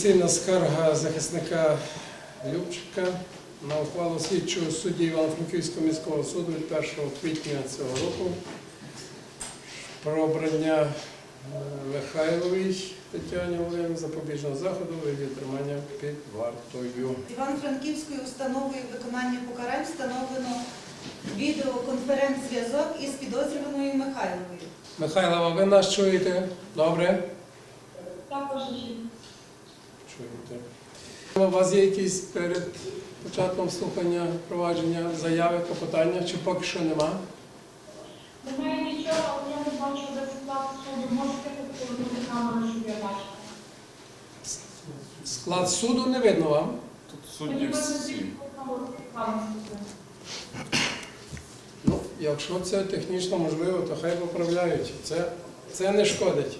апеляційна скарга захисника Любчика на ухвалу слідчого судді Івано-Франківського міського суду від 1 квітня цього року про обрання е, Михайловій Тетяні Володимирівні запобіжного заходу у виді тримання під вартою. Івано-Франківською установою виконання покарань встановлено відеоконференц-зв'язок із підозрюваною Михайловою. Михайлова, ви нас чуєте? Добре? Також жінка. Чуєте. У вас є якісь перед початком слухання провадження заяви, клопотання, чи поки що нема? Немає нічого, але я не бачу результату суду. Можете повернути камеру, щоб я бачила. Склад суду не видно вам. Тут Мені судді всі. тільки камеру камеру. Ну, якщо це технічно можливо, то хай поправляють. Це, це не шкодить.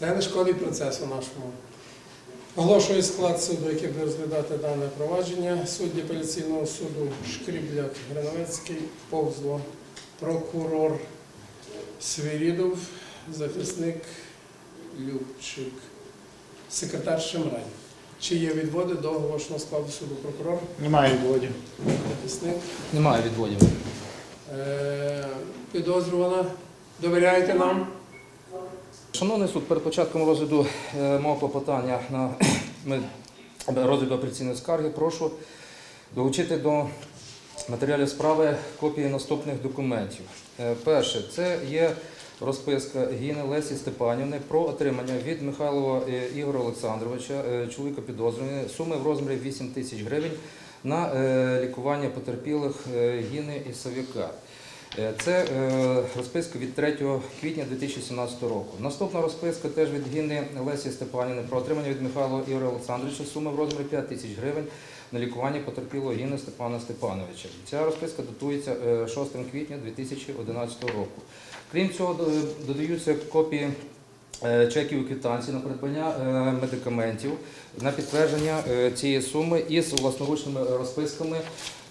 Це не шкодить процесу нашому. Оголошую склад суду, який буде розглядати дане провадження. Судді апеляційного суду Шкрібляк, Грановецький, Повзло, прокурор Свирідов, захисник Любчик, секретар Шемрань. Чи є відводи до оголошеного складу суду прокурор, Немає відводів. захисник? Немає відводів. Е, Підозрювана. Довіряєте нам? Шановний суд, перед початком розгляду е, мого клопотання на розгляду апеляційної скарги, прошу долучити до матеріалів справи копії наступних документів. Е, Перше, це є розписка Гіни Лесі Степанівни про отримання від Михайлова е, Ігоря Олександровича, е, чоловіка підозрюваного, суми в розмірі 8 тисяч гривень на е, лікування потерпілих е, Гіни і Савіка. Е, Це е, розписка від 3 квітня 2017 року. Наступна розписка теж від Гіни Лесі Степанівни про отримання від Михайла Ігоря Олександровича суми в розмірі 5 тисяч гривень на лікування потерпілого Гіни Степана Степановича. Ця розписка датується е, 6 квітня 2011 року. Крім цього, додаються копії е, чеків і квитанцій на придбання е, медикаментів на підтвердження е, цієї суми із власноручними розписками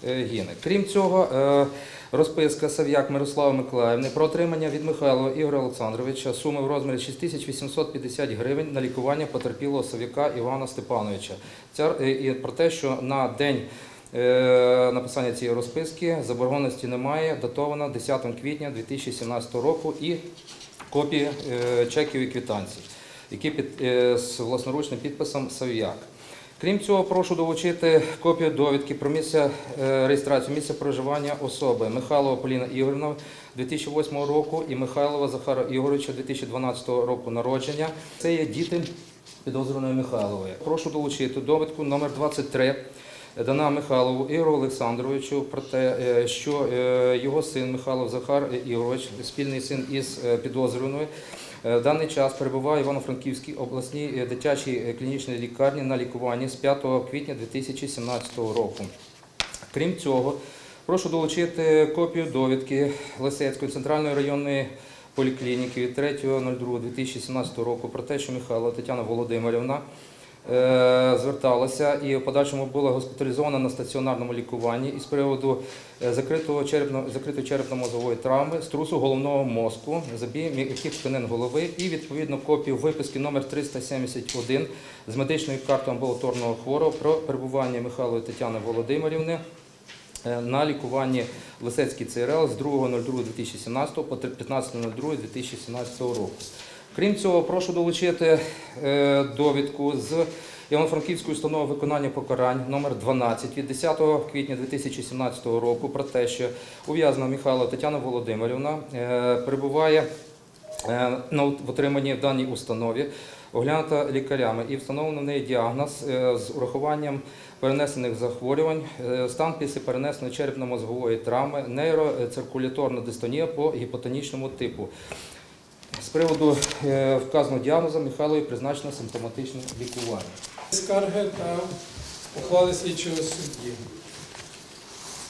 е, Гіни. Крім цього, е, Розписка Сав'як Мирослави Миколаївни про отримання від Михайлова Ігоря Олександровича суми в розмірі 6850 гривень на лікування потерпілого Сав'яка Івана Степановича. Е, і про те, що на день е, написання цієї розписки заборгованості немає, датована 10 квітня 2017 року і копії е, чеків і квитанцій, які під, з власноручним підписом Сав'як. Крім цього, прошу долучити копію довідки про місце е, реєстрацію місця проживання особи Михайлова Поліна Ігорівна 2008 року і Михайлова Захара Ігоровича 2012 року народження. Це є діти підозрюваної Михайлової. Прошу долучити довідку номер 23 дана Михайлову Ігору Олександровичу про те, е, що е, його син Михайлов Захар Ігорович, спільний син із е, підозрюваною, Е, В даний час перебуває в Івано-Франківській обласній е, дитячій е, клінічній лікарні на лікуванні з 5 квітня 2017 року. Крім цього, прошу долучити копію довідки Лисецької центральної районної поліклініки від 3.02.2017 року про те, що Михайло Тетяна Володимирівна е, зверталася і в подальшому була госпіталізована на стаціонарному лікуванні із приводу е, закритого черепно, закритої черепно-мозової травми, струсу головного мозку, забій м'яких тканин голови і відповідно копію виписки номер 371 з медичної карти амбулаторного хворого про перебування Михайлової Тетяни Володимирівни е, на лікуванні в Лисецькій ЦРЛ з 2.02.2017 по 15.02.2017 року. Крім цього, прошу долучити е, довідку з Івано-Франківської установи виконання покарань номер 12 від 10 квітня 2017 року про те, що ув'язнена Михайла Тетяна Володимирівна е, перебуває е, на отриманні в даній установі, оглянута лікарями і встановлено в неї діагноз з урахуванням перенесених захворювань, стан після перенесеної черепно-мозгової травми, нейроциркуляторна дистонія по гіпотонічному типу. З приводу е, вказаного діагнозу Михайлові призначено симптоматичне лікування. Скарги та ухвали слідчого судді.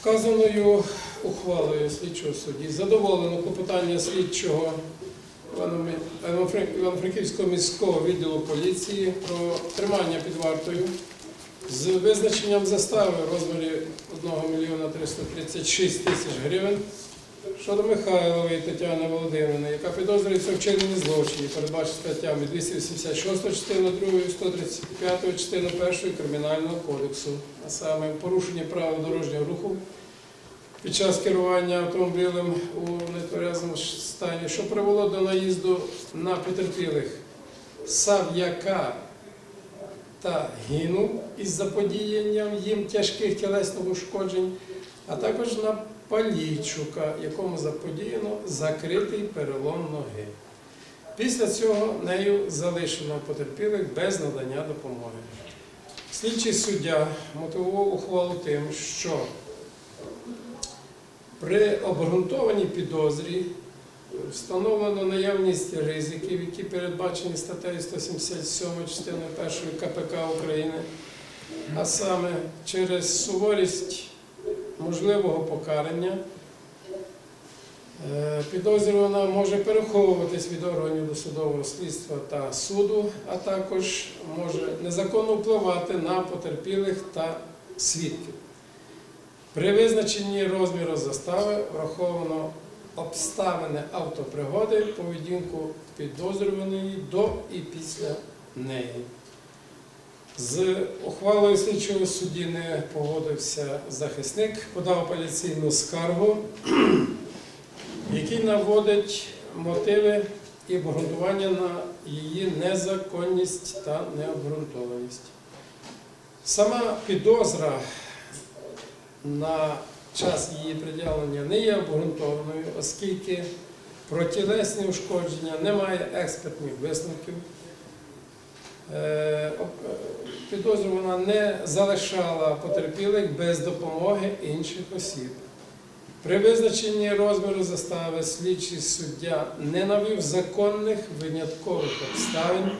Вказаною ухвалою слідчого судді задоволено клопотання слідчого Івано-Франківського міського відділу поліції про тримання під вартою з визначенням застави в розмірі 1 мільйона 336 тисяч гривень щодо Михайлової Тетяни Володимирівни, яка підозрюється в вчиненні злочинів, передбачена статтями 286 частину 2, 135 частину 1 Кримінального кодексу, а саме порушення правил дорожнього руху під час керування автомобілем у нетверезому стані, що привело до наїзду на потерпілих. Сав'яка та гинув із заподіянням їм тяжких тілесних ушкоджень, а також на Палійчука, якому заподіяно закритий перелом ноги. Після цього нею залишено потерпілих без надання допомоги. Слідчий суддя мотивував ухвалу тим, що при обґрунтованій підозрі встановлено наявність ризиків, які передбачені статтею 177 частиною 1 КПК України, а саме через суворість можливого покарання. е, Підозрювана може переховуватись від органів досудового слідства та суду, а також може незаконно впливати на потерпілих та свідків. При визначенні розміру застави враховано обставини автопригоди, поведінку підозрюваної до і після неї. З ухвалою слідчого судді не погодився захисник, подав апеляційну скаргу, який наводить мотиви і обґрунтування на її незаконність та необґрунтованість. Сама підозра на час її пред'явлення не є обґрунтованою, оскільки про тілесні ушкодження немає експертних висновків. Е, е, Підозрювана не залишала потерпілих без допомоги інших осіб. При визначенні розміру застави слідчий суддя не навів законних виняткових обставин.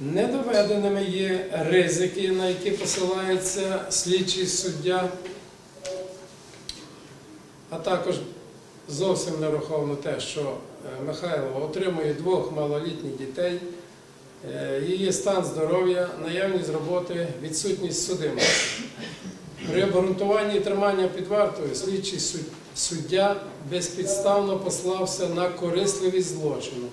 Недоведеними є ризики, на які посилається слідчий суддя, а також зовсім не те, що е, Михайлова отримує двох малолітніх дітей, її стан здоров'я, наявність роботи, відсутність судимості. При обґрунтуванні тримання під вартою слідчий суддя безпідставно послався на корисливість злочину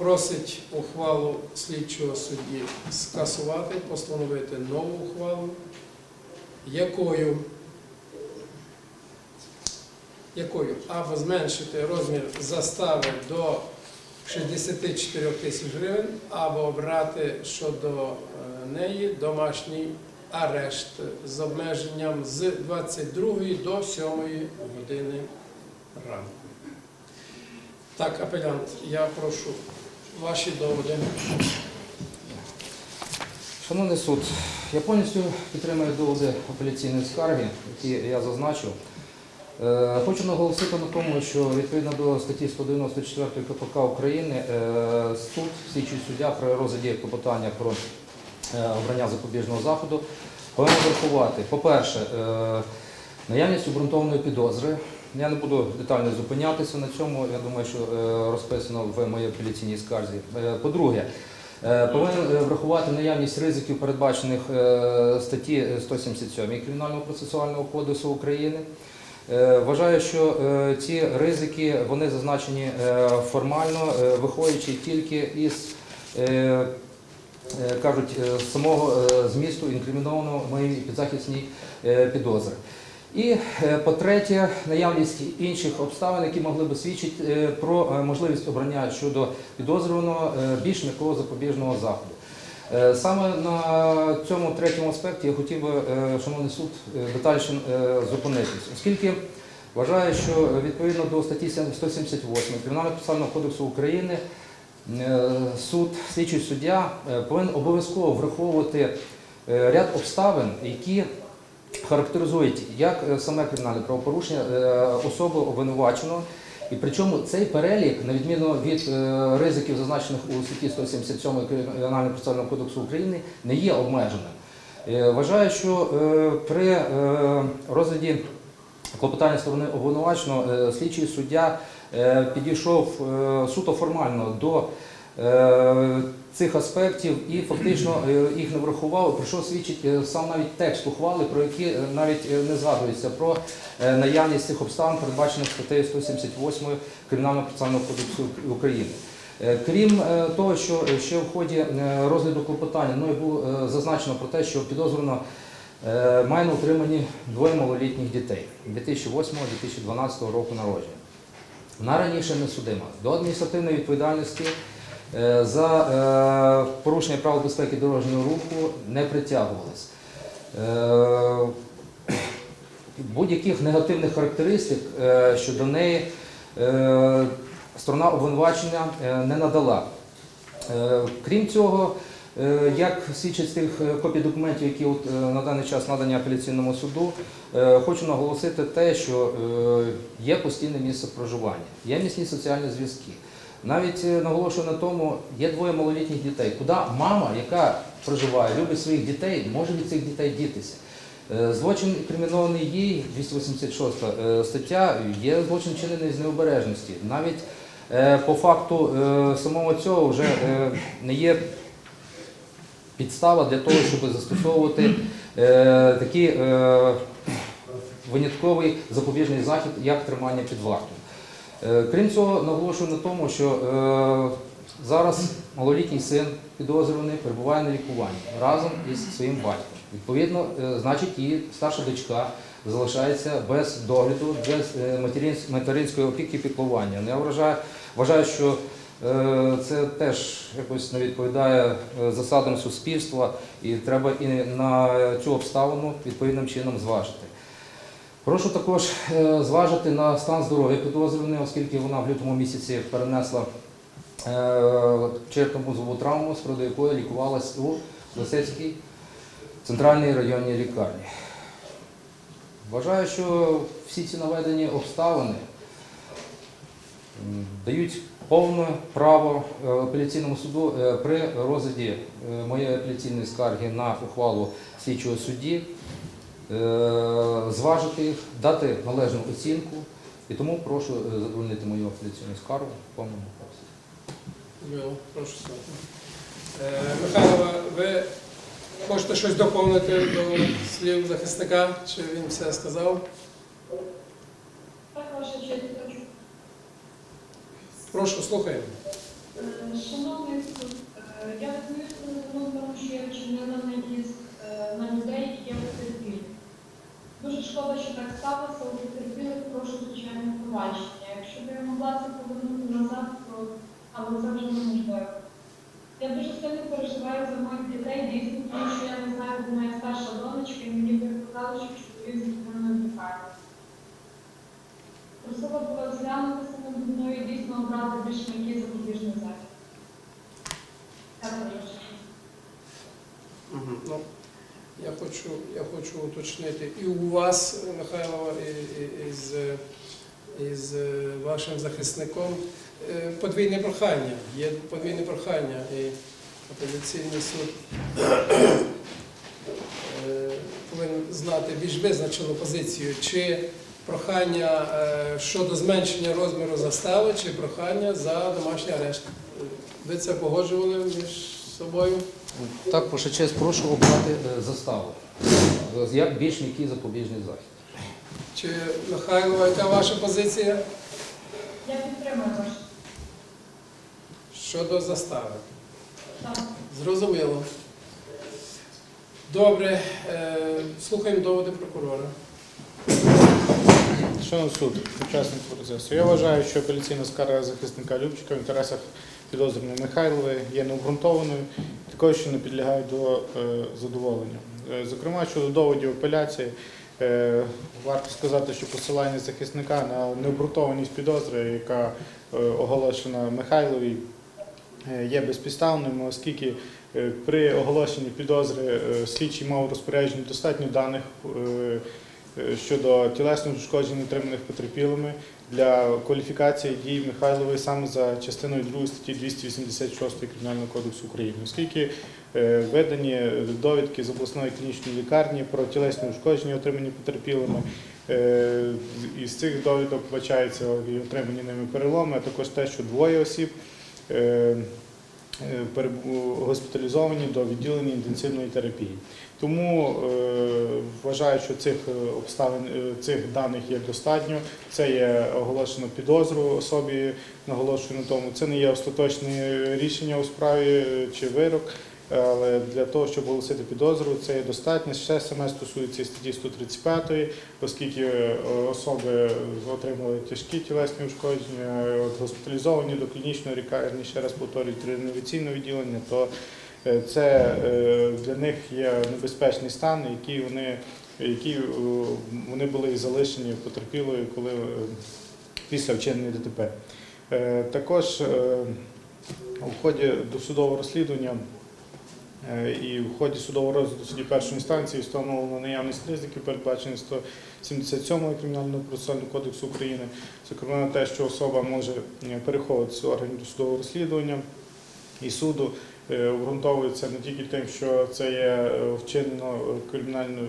просить ухвалу слідчого судді скасувати, постановити нову ухвалу, якою, якою або зменшити розмір застави до 64 тисяч гривень, або обрати щодо е, неї домашній арешт з обмеженням з 22 до 7 години ранку. Так, апелянт, я прошу ваші доводи. Шановний суд, я повністю підтримую доводи апеляційної скарги, які я зазначив. Е, Хочу наголосити на тому, що відповідно до статті 194 КПК України е, суд, слідчий суддя при розгляді клопотання про е, обрання запобіжного заходу повинен врахувати, по-перше, наявність обґрунтованої підозри. Я не буду детально зупинятися на цьому. Я думаю, що розписано в моїй апеляційній скарзі. По-друге, повинен врахувати наявність ризиків, передбачених статті 177 Кримінального процесуального кодексу України. Е, Вважаю, що е, ці ризики вони зазначені е, формально, виходячи тільки із кажуть самого змісту інкримінованого моїй підзахисній е, підозри. І по-третє, наявність інших обставин, які могли би свідчити про можливість обрання щодо підозрюваного більш м'якого запобіжного заходу. Е, Саме на цьому третьому аспекті я хотів би, е, шановний суд, е, детальніше зупинитись, оскільки вважаю, що відповідно до статті 178 Кримінального процесуального кодексу України суд, слідчий суддя повинен обов'язково враховувати ряд обставин, які характеризують як саме кримінальне правопорушення особи обвинуваченого. І причому цей перелік, на відміну від е, ризиків, зазначених у статті 177 Кримінального процесуального кодексу України, не є обмеженим. Е, Вважаю, що е, при розгляді клопотання сторони обвинуваченого е, слідчий суддя підійшов суто формально до цих аспектів і фактично е, їх не врахував, про що свідчить е, сам навіть текст ухвали, про які е, навіть не згадується про наявність цих обставин, передбачених статтею 178 Кримінального процесуального кодексу України. Крім того, що ще в ході розгляду клопотання мною було е, зазначено про те, що підозрювано має на утриманні двоє малолітніх дітей 2008-2012 року народження. Вона раніше не судима. До адміністративної відповідальності за е, порушення правил безпеки дорожнього руху не притягувалась. Е, Будь-яких негативних характеристик е, щодо неї е, сторона обвинувачення е, не надала. Е, Крім цього, е, як свідчить з тих е, копій документів, які от е, на даний час надані апеляційному суду, е, хочу наголосити те, що е, є постійне місце проживання, є міцні соціальні зв'язки. Навіть е, наголошую на тому, є двоє малолітніх дітей. Куди мама, яка проживає, любить своїх дітей, може від цих дітей дітися? Е, Злочин кримінований їй, 286 е, стаття, є злочин чинений з необережності. Навіть по факту самого цього вже не є підстава для того, щоб застосовувати такий винятковий запобіжний захід, як тримання під вартою. Е, Крім цього, наголошую на тому, що е, зараз малолітній син підозрюваний перебуває на лікуванні разом із своїм батьком. Відповідно, е, значить, її старша дочка залишається без догляду, без материнської опіки і піклування. Я вважаю, вважаю, що це теж якось не відповідає засадам суспільства, і треба і на цю обставину відповідним чином зважити. Прошу також е, зважити на стан здоров'я підозрюваної, оскільки вона в лютому місяці перенесла е, черепно-мозгову травму, з приводу якої лікувалась у Лисецькій центральній районній лікарні. Вважаю, що всі ці наведені обставини дають повне право е, апеляційному суду при розгляді моєї апеляційної скарги на ухвалу слідчого судді зважити їх, дати належну оцінку. І тому прошу е, задовольнити мою апеляційну скаргу в повному обсязі. Мило, прошу. Е, Михайлова, ви хочете щось доповнити до слів захисника? Чи він все сказав? Так, ваша честь, хочу. Прошу, слухаємо. Е, Шановний суд, е, я розумію, що не тому, що я вчинила наїзд е, на людей, які є потерпілі. Дуже шкода, що так сталося, у потерпілих прошу звичайне провадження. Якщо б я могла це повернути назад, то але це вже неможливо. Я дуже сильно переживаю за моїх дітей, дійсно, тому що я не знаю, де моя старша донечка, і мені би казали, що чоловік з дитиною лікарні. Просила б розглянутися над мною і дійсно обрати більш м'який запобіжний захід. Я прошу. Мгм. Ну, я хочу, я хочу уточнити і у вас, Михайлова, і, і, з, і з вашим захисником е, подвійне прохання. Є подвійне прохання, і апеляційний суд е, повинен знати більш визначену позицію, чи прохання е, щодо зменшення розміру застави, чи прохання за домашній арешт. Ви це погоджували між собою? Так, ваша честь, прошу обрати е, заставу. Е, Як більш м'який запобіжний захід. Чи Михайло, яка ваша позиція Я підтримую щодо застави? Так. Зрозуміло. Добре, е, слухаємо доводи прокурора. Шановний суд, учасник процесу. Я вважаю, що апеляційна скарга захисника Любчика в інтересах підозрюваної Михайлової є необґрунтованою, також що не підлягає до е, задоволення. Е, Зокрема, щодо доводів апеляції, е, варто сказати, що посилання захисника на необґрунтованість підозри, яка оголошена Михайловій, є безпідставним, оскільки при оголошенні підозри слідчий мав розпорядження достатньо даних щодо тілесних ушкоджень, отриманих потерпілими для кваліфікації дій Михайлової саме за частиною 2 статті 286 Кримінального кодексу України, оскільки е, видані довідки з обласної клінічної лікарні про тілесні ушкодження, отримані потерпілими. Е, Із цих довідок вбачаються і отримані ними переломи, а також те, що двоє осіб е, е, госпіталізовані до відділення інтенсивної терапії. Тому е, вважаю, що цих е, обставин е, цих даних є достатньо. Це є оголошено підозру особі, наголошую на тому. Це не є остаточне рішення у справі чи вирок. Але для того, щоб оголосити підозру, це є достатньо. Ще саме стосується статті 135, оскільки особи отримали тяжкі тілесні ушкодження, госпіталізовані до клінічної лікарні, ще раз повторюю, реанімаційне відділення, то це е, для них є небезпечний стан, який вони, які е, вони були залишені потерпілою, коли е, після вчинення ДТП. Е, Також е, у ході досудового розслідування Е, І в ході судового розгляду судді першої інстанції встановлено наявність ризиків, передбачених 177 Кримінального процесуального кодексу України, зокрема те, що особа може е, переховуватися органів досудового розслідування і суду. Е, Обґрунтовується не тільки тим, що це є е, вчинено кримінальне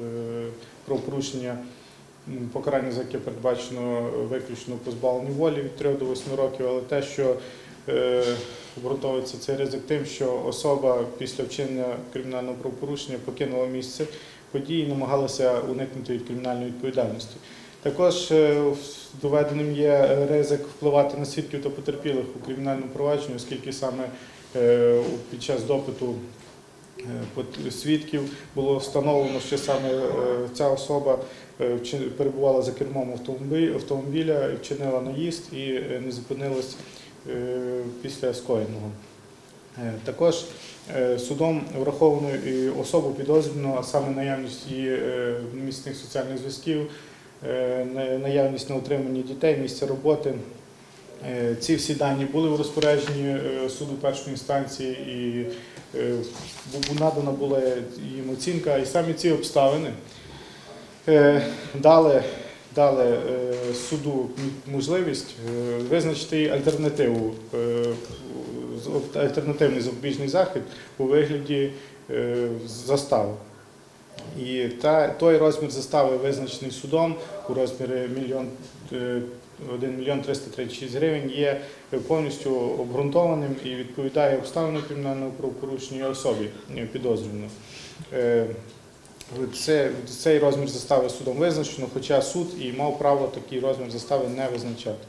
е, правопорушення, покарання за яке передбачено виключно позбавлення волі від 3 до 8 років, але те, що обґрунтовується цей ризик тим, що особа після вчинення кримінального правопорушення покинула місце події і намагалася уникнути від кримінальної відповідальності. Також доведеним є ризик впливати на свідків та потерпілих у кримінальному провадженні, оскільки саме під час допиту е, свідків було встановлено, що саме е, ця особа е, перебувала за кермом автомобіля, вчинила наїзд і е, не зупинилась е, після скоєного. Е, Також е, судом враховано і особу підозрюваного, а саме наявність її е, соціальних зв'язків, е, наявність на утриманні дітей, місця роботи. Е, Ці всі дані були в розпорядженні е, суду першої інстанції і е, надана була їм оцінка. І саме ці обставини дали, дали суду можливість визначити альтернативу, альтернативний запобіжний захід у вигляді застави. І та, той розмір застави визначений судом у розмірі мільйон, 1 мільйон 336 гривень є повністю обґрунтованим і відповідає обставинам кримінального правопорушення особі е. Е, Це, цей розмір застави судом визначено, хоча суд і мав право такий розмір застави не визначати.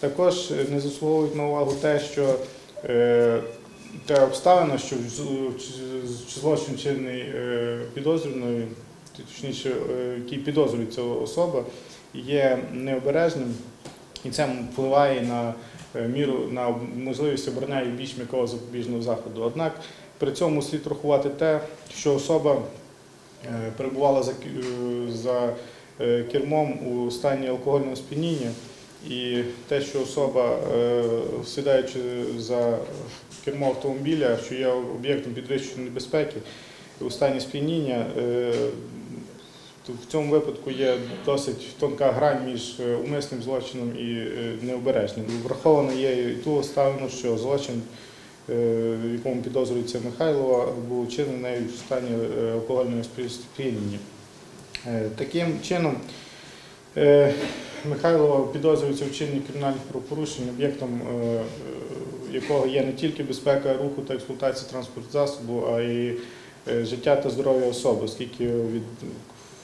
Також е, не заслуговують на увагу те, що те обставина, що злочин чинний підозрюваною, точніше, який підозрюється особа, є необережним, і це впливає на е, міру на можливість обрання більш м'якого запобіжного заходу. Однак при цьому слід рахувати те, що особа е, перебувала за, е, за кермом у стані алкогольного сп'яніння, і те, що особа, сідаючи за кермо автомобіля, що є об'єктом підвищеної небезпеки, у стані сп'яніння, в цьому випадку є досить тонка грань між е, умисним злочином і е, необережним. Враховано є і ту обставину, що злочин, е, в якому підозрюється Михайлова, був вчинений в стані алкогольного сп'яніння. Е, Таким чином, е, Михайло підозрюється в вчиненні кримінальних правопорушень, об'єктом якого є не тільки безпека руху та експлуатації транспортного засобу, а й життя та здоров'я особи, оскільки від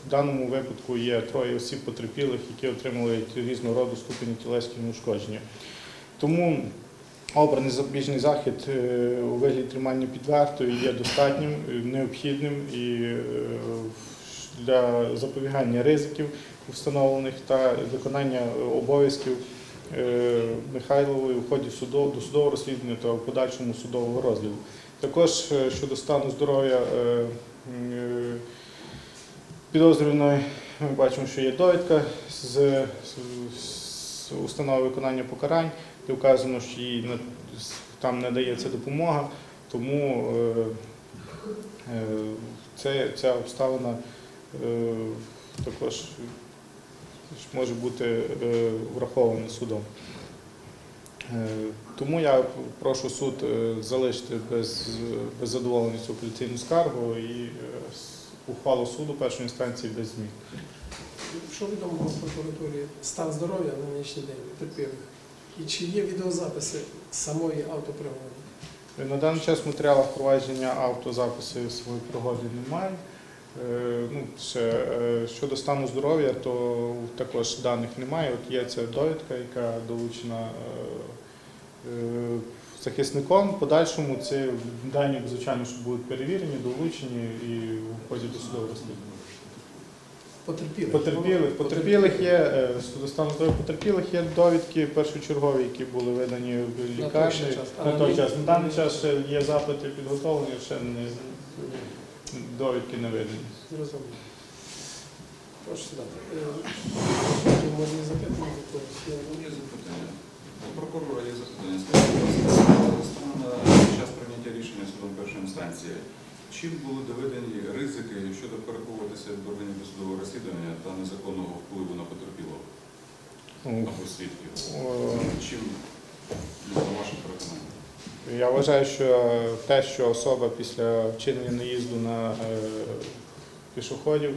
даному випадку є троє осіб потерпілих, які отримали різного роду ступені тілесні ушкодження. Тому обраний запобіжний захід е, у вигляді тримання під є достатнім, е, необхідним і е, для запобігання ризиків встановлених та виконання обов'язків Михайлової в ході судов- досудового розслідування та в подальшому судового розгляду. Також щодо стану здоров'я підозрюваної, ми бачимо, що є довідка з, установи виконання покарань, де вказано, що їй там не дається допомога, тому е, е, це, ця обставина е, також може бути врахована судом. Тому я прошу суд залишити без, без задоволення цю апеляційну скаргу і ухвалу суду першої інстанції без змін. Що відомо в прокуратурі стан здоров'я на нинішній день потерпілих? І чи є відеозаписи самої автопригоди? На даний час в матеріалах провадження автозаписи своєї пригоди немає. Е, Ну, ще, е, щодо стану здоров'я, то також даних немає. От є ця довідка, яка долучена е, захисником. В подальшому ці дані, звичайно, що будуть перевірені, долучені і в ході досудового розслідування. Потерпілих. Потерпілих, потерпілих є е, стану здоров'я потерпілих є довідки першочергові, які були видані в лікарні. На той час. На даний час ще є запити підготовлені, ще не довідки не видані. Зрозуміло. Прошу сідати. Можна запитання? Є запитання. Прокурора є запитання. Скажіть, станом на час прийняття рішення судом першої інстанції, чим були доведені ризики щодо переховуватися в органів досудового розслідування та незаконного впливу на потерпілого або свідків? Чим ну, на ваше переконання? Я вважаю, що те, що особа після вчинення наїзду на е, пішоходів е,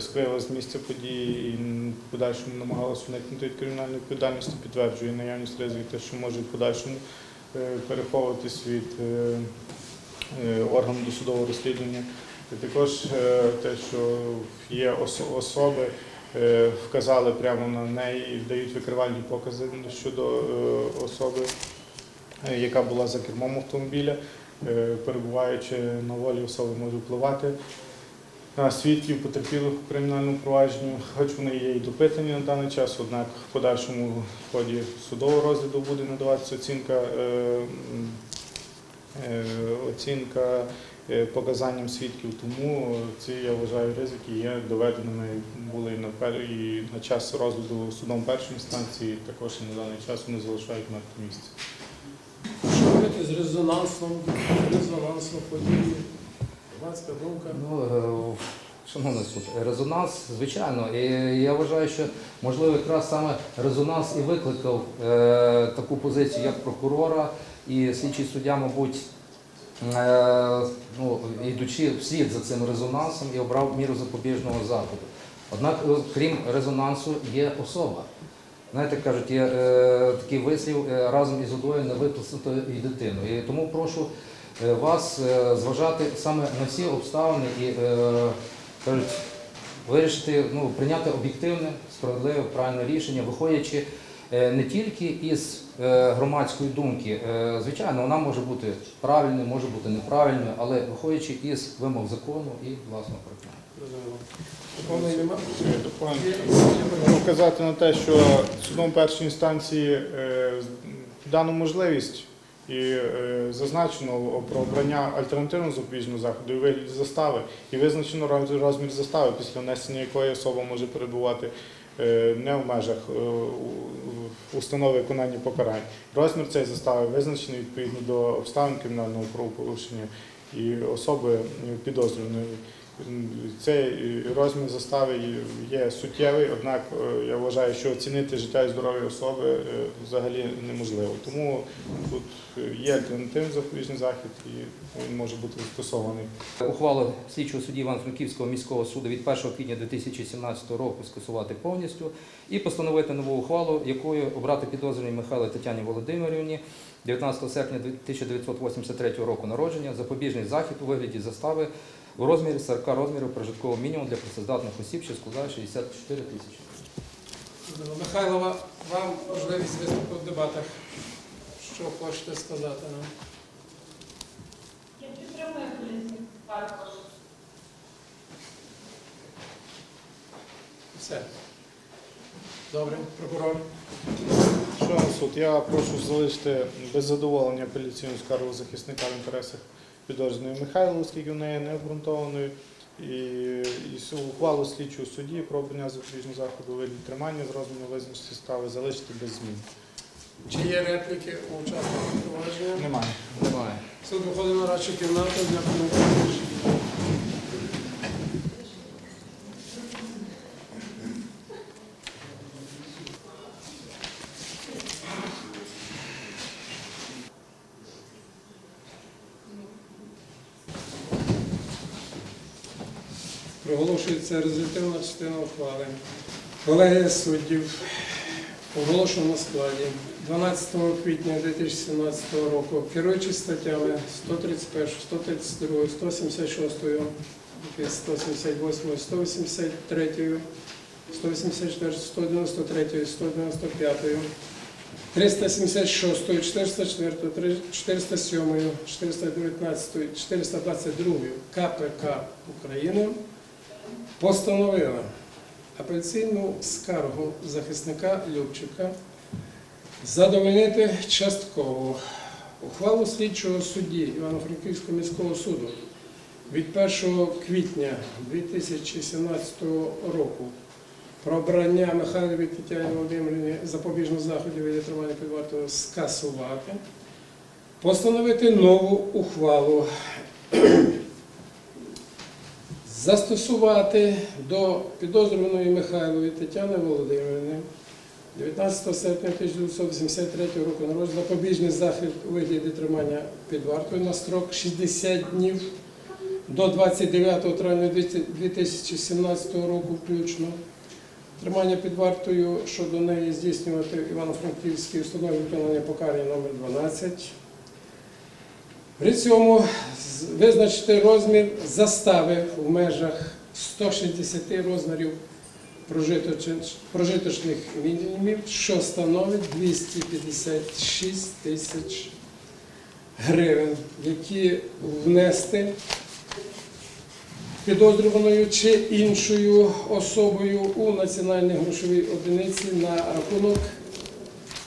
скрила з місця події і в подальшому намагалася уникнути від кримінальної відповідальності, підтверджує наявність ризиків, що може в подальшому е, переховуватись від е, е, органу досудового розслідування. І також е, те, що є особи, е, вказали прямо на неї і дають викривальні покази щодо е, особи е, яка була за кермом автомобіля, Е, перебуваючи на волі особи може впливати свідків потерпілих у кримінальному провадженні, хоч вони є і допитані на даний час, однак в подальшому ході судового розгляду буде надаватися оцінка, е, е, оцінка е, показанням свідків. Тому ці, я вважаю, ризики є доведеними, були і на, пер- і на час розгляду судом першої інстанції, також і на даний час вони залишають мертве місце. Що робити з резонансом, резонансом події? Громадська думка. Ну, е, шановний суд, резонанс, звичайно. І я вважаю, що можливо якраз саме резонанс і викликав е, таку позицію як прокурора і слідчий суддя, мабуть, е, ну, йдучи вслід за цим резонансом і обрав міру запобіжного заходу. Однак, е, крім резонансу, є особа. Знаєте, кажуть, є е, такий вислів е, разом із водою не і дитину. І тому прошу вас е, зважати саме на всі обставини і е, кажуть, вирішити, ну, прийняти об'єктивне, справедливе, правильне рішення, виходячи е, не тільки із е, громадської думки. Е, Звичайно, вона може бути правильною, може бути неправильною, але виходячи із вимог закону і власного? Е. Є? Хочу вказати на те, що судом першої інстанції е, дано можливість і е, зазначено про обрання альтернативного запобіжного заходу у вигляді застави і визначено роз- розмір застави, після внесення якої особа може перебувати е, не в межах е, установи виконання покарань. Розмір цієї застави визначений відповідно до обставин кримінального правопорушення і особи підозрюваної. Цей розмір застави є суттєвий, однак е, я вважаю, що оцінити життя і здоров'я особи е, взагалі неможливо. Тому тут є альтернативний запобіжний захід і він може бути застосований. Ухвалу слідчого судді Івано-Франківського міського суду від 1 квітня 2017 року скасувати повністю і постановити нову ухвалу, якою обрати підозрюваній Михайло Тетяні Володимирівні 19 серпня 1983 року народження запобіжний захід у вигляді застави у розмірі 40 розмірів прожиткового мінімуму для працездатних осіб, що складає 64 тисячі. Михайлова, вам можливість виступити в дебатах. Що хочете сказати нам? Я підтримую поліцію. Також. Все. Добре, прокурор. Шановний суд, я прошу залишити без задоволення апеляційну скаргу захисника в інтересах підозрюваної Михайло, оскільки в неї необґрунтованою. І, і ухвалу слідчого судді про обрання запобіжного заходу у вигляді тримання з розміру визначення стави залишити без змін. Чи є репліки у учасників провадження? Немає. Немає. Суд виходимо на радшу кімнату для прийняття Проголошується результативна частина ухвали. Колегія суддів оголошено складі 12 квітня 2017 року, керуючись статтями 131, 132, 176, 178, 183, 184, 193, 195, 376, 404, 407, 419, 422 КПК України постановила апеляційну скаргу захисника Любчика задовольнити частково ухвалу слідчого судді Івано-Франківського міського суду від 1 квітня 2017 року про обрання Михайлові Тетяні Володимирівні запобіжних заходів від тримання під вартою скасувати, постановити нову ухвалу застосувати до підозрюваної Михайлової Тетяни Володимирівни 19 серпня 1983 року народження запобіжний захід у вигляді тримання під вартою на строк 60 днів до 29 травня 2017 року включно. Тримання під вартою щодо неї здійснювати Івано-Франківській установі виконання покарання номер 12. При цьому визначити розмір застави в межах 160 розмірів прожиточних мінімумів, що становить 256 тисяч гривень, які внести підозрюваною чи іншою особою у національній грошовій одиниці на рахунок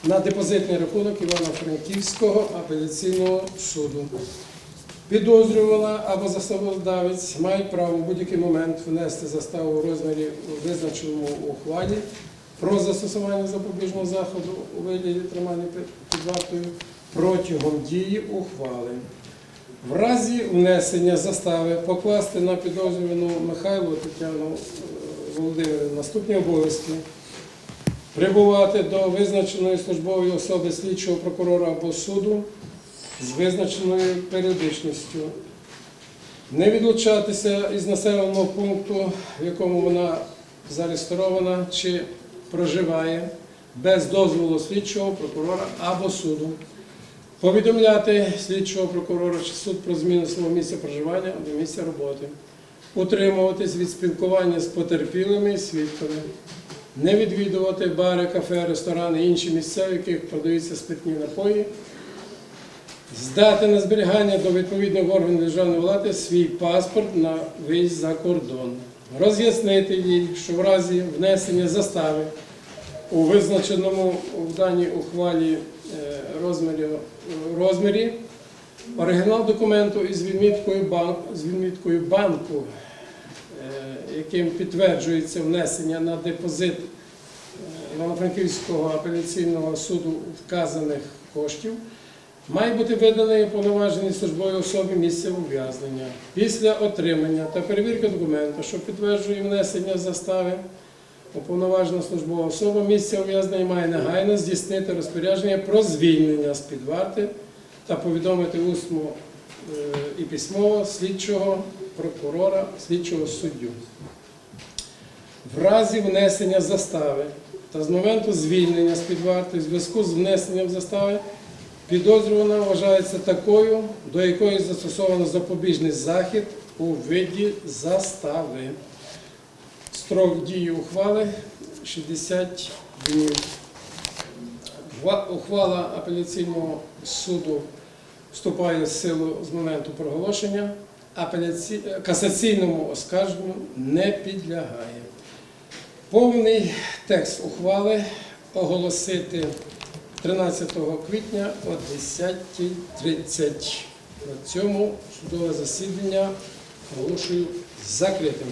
на депозитний рахунок Івано-Франківського апеляційного суду. Підозрювана або заставодавець мають право в будь-який момент внести заставу у розмірі визначеному ухвалі про застосування запобіжного заходу у вигляді тримання під вартою протягом дії ухвали. В разі внесення застави покласти на підозрювану Михайлу Тетяну е, Володимирівну наступні обов'язки прибувати до визначеної службової особи слідчого прокурора або суду з визначеною періодичністю, не відлучатися із населеного пункту, в якому вона зареєстрована чи проживає, без дозволу слідчого прокурора або суду. Повідомляти слідчого прокурора чи суд про зміну свого місця проживання до місця роботи, утримуватись від спілкування з потерпілими і свідками, не відвідувати бари, кафе, ресторани, інші місця, в яких продаються спиртні напої, здати на зберігання до відповідних органів державної влади свій паспорт на виїзд за кордон, роз'яснити їй, що в разі внесення застави у визначеному в даній ухвалі е, розмірі, розмірі оригінал документу із відміткою, банку, яким підтверджується внесення на депозит е, Івано-Франківського апеляційного суду вказаних коштів, має бути виданий уповноваженій службовій особі місця ув'язнення. Після отримання та перевірки документу, що підтверджує внесення застави, уповноважена службова особа місця ув'язнення має негайно здійснити розпорядження про звільнення з під варти та повідомити усно е, і письмово слідчого прокурора, слідчого суддю. В разі внесення застави та з моменту звільнення з під варти в зв'язку з внесенням застави підозрювана вважається такою, до якої застосовано запобіжний захід у виді застави. Строк дії ухвали 60 днів. Ухвала апеляційного суду вступає в силу з моменту проголошення, апеляці... касаційному оскарженню не підлягає. Повний текст ухвали оголосити 13 квітня о 10.30. На цьому судове засідання оголошую закритим.